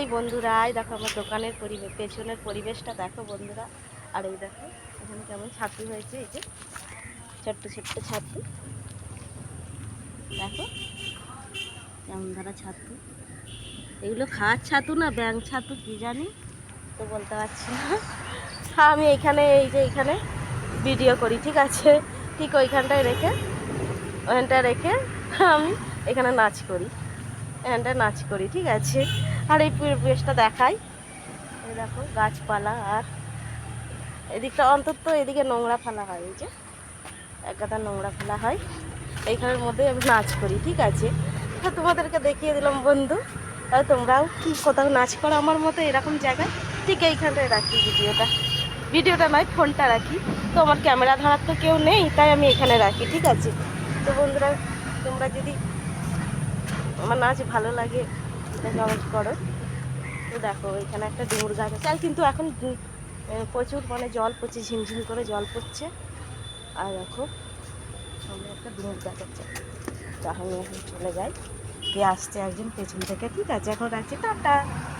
High বন্ধুরা, এই দেখো আমার দোকানের পরিবেশ পেছনের পরিবেশটা দেখো বন্ধুরা। আর এই দেখো, এখানে কেমন ছাতু হয়েছে, এই যে ছোট্ট ছোট্ট ছাতু। দেখো, কেমন ধরা ছাতু। এগুলো খাওয়ার ছাতু না ব্যাং ছাতু, কি জানি, তো বলতে পারছি না। আমি এইখানে এই যে এইখানে ভিডিও করি, ঠিক আছে? ঠিক ওইখানটায় রেখে ওখানটায় রেখে আমি এখানে নাচ করি। এখানটায় নাচ করি, ঠিক আছে? আর এই পরিবেশটা দেখাই। এই দেখো, গাছপালা আর এদিকটা অন্তত এদিকে নোংরা ফেলা হয়, এই যে এক নোংরা ফেলা হয়। এইখানের মধ্যে আমি নাচ করি, ঠিক আছে? তো তোমাদেরকে দেখিয়ে দিলাম, বন্ধু। আর তোমরাও কি কোথাও নাচ করো আমার মতো এরকম জায়গায়? ঠিক এইখানটায় রাখি ভিডিওটা। ভিডিওটা নয়, ফোনটা রাখি। তো আমার ক্যামেরা ধরার তো কেউ নেই, তাই আমি এখানে রাখি, ঠিক আছে? তো বন্ধুরা, তোমরা যদি আমার নাচ ভালো লাগে কমেন্ট করো। তো দেখো, এখানে একটা ডুমুর গাছ আছে। আর কিন্তু এখন প্রচুর মানে জল পড়ছে, ঝিমঝিম করে জল পড়ছে। আর দেখো, সামনে একটা ডুমুর গাছ আছে। তা আমি এখন চলে যাই। কে আসছে একজন পেছন থেকে, ঠিক আছে, এখন রাখছি। টাটা!